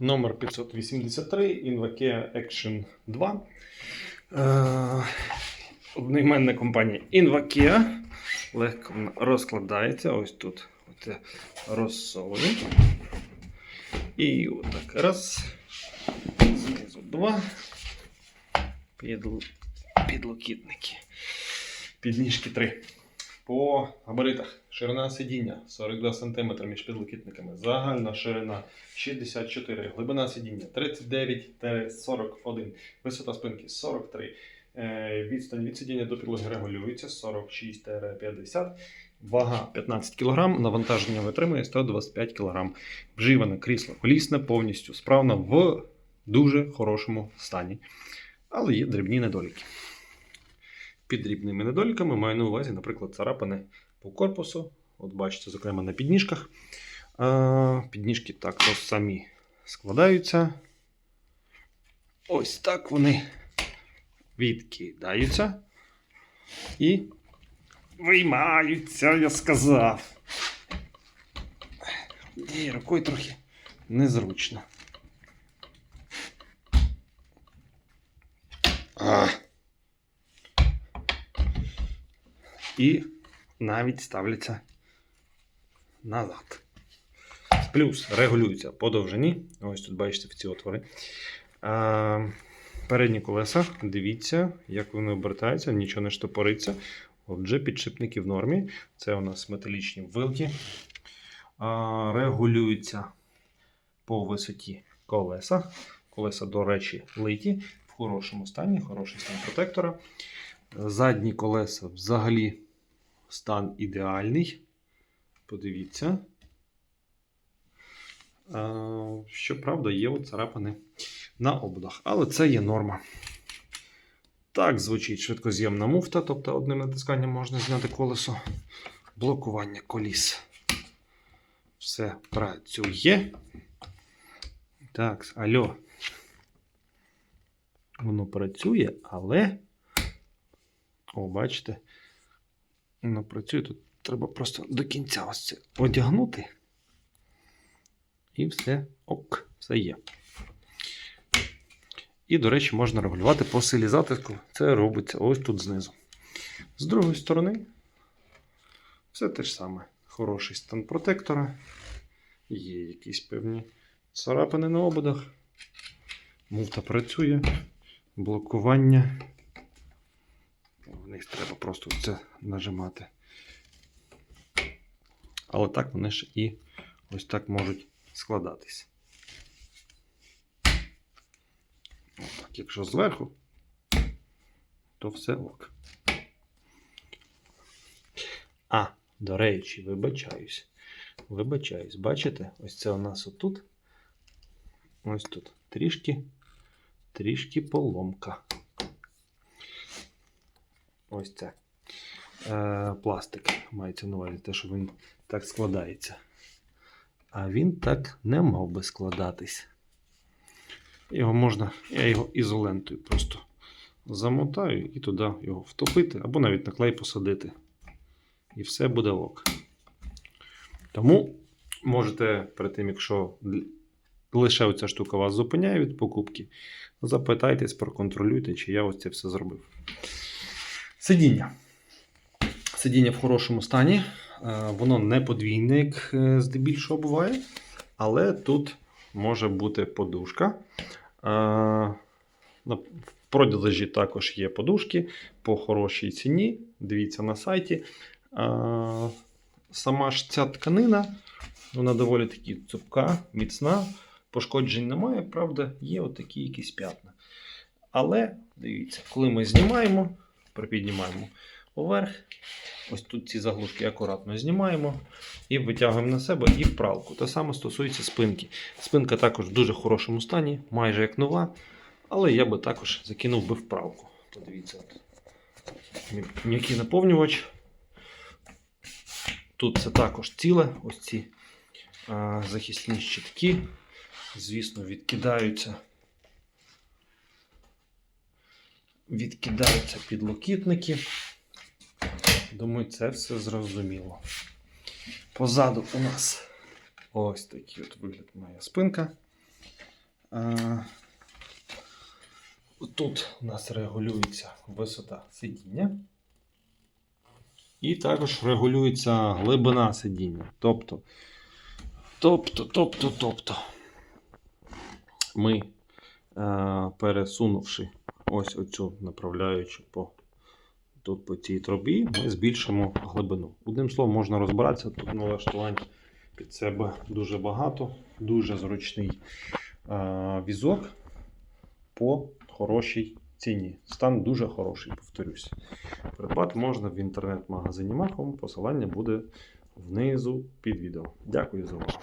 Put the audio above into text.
номер 583 Invacare Action 2. Е, Одноіменна компанія Invacare. Легко розкладається. Ось тут оце розсовуємо. І отак. Раз. Знизу два. Підл... Підлокітники. Підніжки 3. По габаритах ширина сидіння 42 см між підлокітниками. Загальна ширина 64, глибина сидіння 39-41, висота спинки 43. Е, Відстань від сидіння до підлоги регулюється 46-50. Вага 15 кг, навантаження витримує 125 кг. Вживане крісло колісне, повністю справне в дуже хорошому стані. Але є дрібні недоліки. Під дрібними недоліками маю на увазі, наприклад, царапини по корпусу. От бачите, зокрема, на підніжках. Підніжки також самі складаються. Ось так вони відкидаються і виймаються, я сказав. І рукою трохи незручно. А. І навіть ставляться назад. Плюс регулюються по довжині. Ось тут бачите в ці отвори. А, передні колеса, дивіться, як вони обертаються, нічого не штопориться. Отже, підшипники в нормі. Це у нас металічні вилки. А, регулюються по висоті колеса. Колеса, до речі, литі в хорошому стані, хороший стан протектора. Задні колеса взагалі стан ідеальний. Подивіться. Щоправда, є от царапини на ободах, але це є норма. Так звучить швидкоз'ємна муфта, тобто одним натисканням можна зняти колесо. Блокування коліс. Все працює. Так, алло. Воно працює, але. О, бачите, воно працює. Тут треба просто до кінця ось це одягнути. І все ок, все є. І, до речі, можна регулювати по силі затиску. Це робиться ось тут знизу. З другої сторони, все те ж саме. Хороший стан протектора. Є якісь певні царапини на ободах. Муфта працює. Блокування. Вниз треба просто це нажимати. Але так вони ж і ось так можуть складатись. Якщо зверху, то все ок. А, до речі, вибачаюсь. Вибачаюсь, бачите? Ось це у нас отут. Ось тут трішки, трішки поломка. Ось це. Е, пластик мається на увазі, те, що він так складається. А він так не мав би складатись. Його можна, я його ізолентою просто замотаю і туди його втопити, або навіть на клей посадити. І все буде ок. Тому можете перед тим, якщо лише оця штука вас зупиняє від покупки, запитайтесь, проконтролюйте, чи я ось це все зробив. Сидіння. Сидіння в хорошому стані. Е, Воно не подвійне, як здебільшого буває. Але тут може бути подушка. Е, В продажі також є подушки по хорошій ціні. Дивіться на сайті. Е, Сама ж ця тканина, вона доволі таки цупка, міцна. Пошкоджень немає, правда, є отакі якісь п'ятна. Але дивіться, коли ми знімаємо, припіднімаємо поверх, ось тут ці заглушки акуратно знімаємо і витягуємо на себе і в пралку. Те саме стосується спинки. Спинка також в дуже хорошому стані, майже як нова, але я би також закинув би в пралку. Подивіться, м'який наповнювач. Тут це також ціле, ось ці а, захисні щитки. Звісно, відкидаються. Відкидаються підлокітники. Думаю, це все зрозуміло. Позаду у нас ось такий от вигляд має спинка. Тут у нас регулюється висота сидіння. І також регулюється глибина сидіння. Тобто, тобто, тобто, тобто, ми, е, пересунувши ось оцю направляючу по, тут по цій трубі, ми збільшимо глибину. Одним словом, можна розбиратися, тут налаштувань під себе дуже багато, дуже зручний е, візок по хорошій ціні. Стан дуже хороший, повторюсь. Придбати можна в інтернет-магазині Махом. Посилання буде внизу під відео. Дякую за увагу.